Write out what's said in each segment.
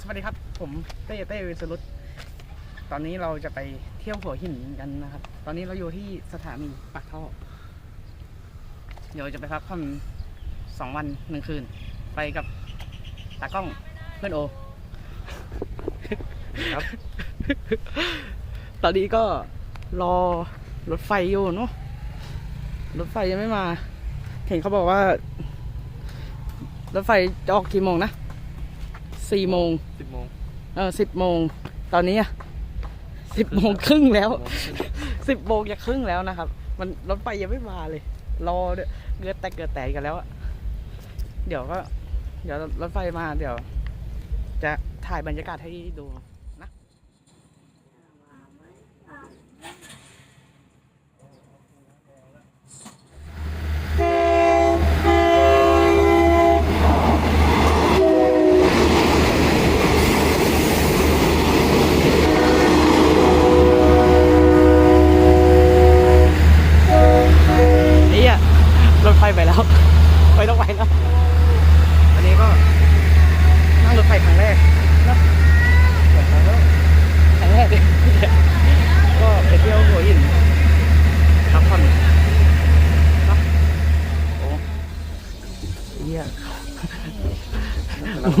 สวัสดีครับ ผมเต้เต้วิสรุตตอนนี้เราจะไปเที่ยวหัวหินกันนะครับ ตอนนี้เราอยู่ที่สถานีปากท่อ เดี๋ยวจะไปพักผ่อนสองวันหนึ่งคืน ไปกับตากล้องเพื่อนโอ ครับ ตอนนี้ก็รอรถไฟอยู่เนาะ รถไฟยังไม่มา เห็นเขาบอกว่า รถไฟจะออกกี่โมงนะ สี่โมงสิบโมงเออสิบโมงตอนนี้อะสิบโมงครึ่งแล้วสิบโมงจะครึ่งแล้วนะครับ มันรถไฟยังไม่มาเลย รอเนี่ยเกือแตกเกือแตกกันแล้วอะเดี๋ยวก็ เดี๋ยวรถไฟมาเดี๋ยว จะถ่ายบรรยากาศให้ดูนะ นี่อะรถไฟไปแล้ว ไปต้องไปแล้ว อันนี้ก็นั่งรถไฟครั้งแรกนะครั้งแรกเลยก็ไปเที่ยวหัวหินพักผ่อนเนอะโอ้เหี้ย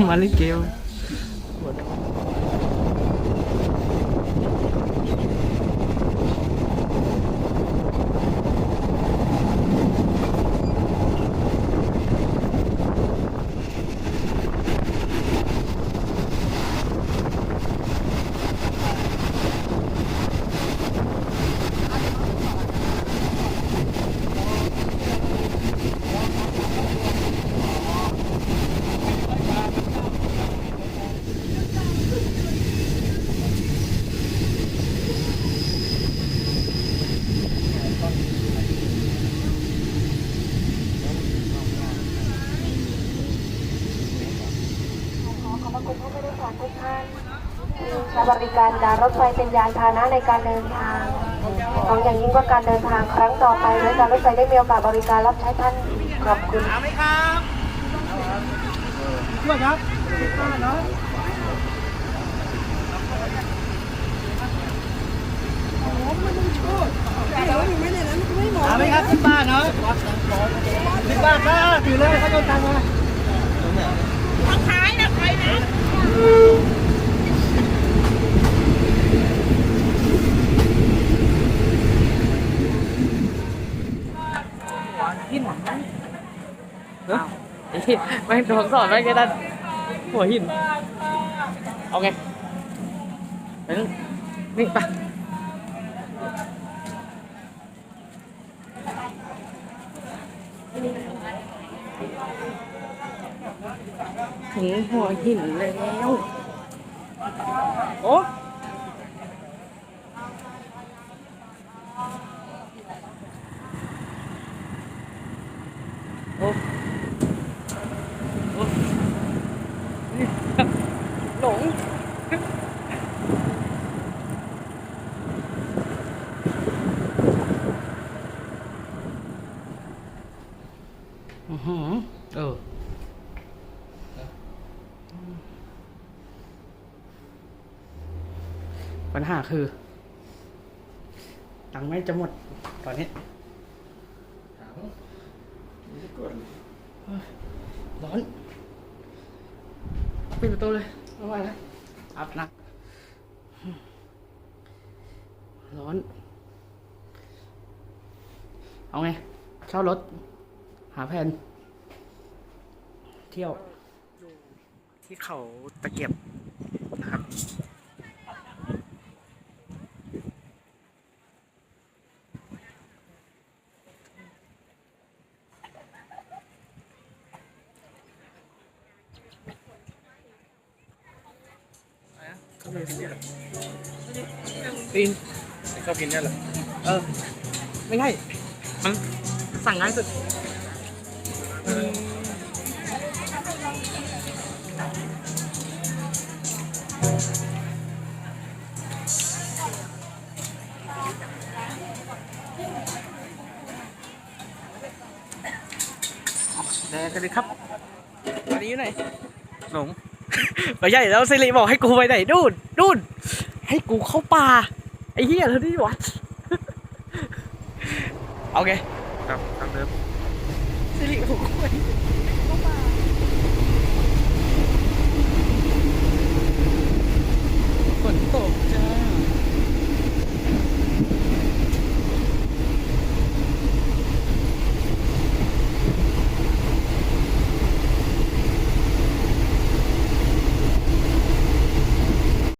มา อขอบพระคุณผู้บริการทุกท่านที่ใช้บริการการรถไฟเป็นยานพาหนะในการเดินทางของอย่างยิ่งว่าการเดินทางครั้งต่อไปและการรถไฟได้มีโอกาสบริการรับใช้ท่านขอบคุณถามไหมครับช่วยครับเนาะถามไหมครับสิบบาทเนาะสิบบาทก็ถือเลยเขาโดนตังค์มา หินเอ้าไอ้เหี้แม่งโดนสอนแม่งแค่นั้นหัวหิน เอาไงไปนู่นนี่ไป ถึงหัวหินแล้ว โอ้โอ้โอ้นี่หลงอือหือเออ ปัญหาคือ ตังค์ไม่จะหมดตอนนี้ร้อนปิดประตูเลยไม่ไหวแล้วอับหนัก ร้อน เอาไง เช่ารถ หาแผนเที่ยว ที่เขาตะเกียบนะครับ ปีนชอบกินเนี่ยเหรอเออ ไม่ใช่มันสั่งง่ายสุดแดกกันเลยครับ อันนี้อยู่ไหนหลง ไม่ใช่แล้วสิริบอกให้กูไปไหนนู่นนู่นให้กูเข้าป่าไอ้เหี้ยแล้วนี่วัดโอเคครับทางเดิมสิริบอกกูไป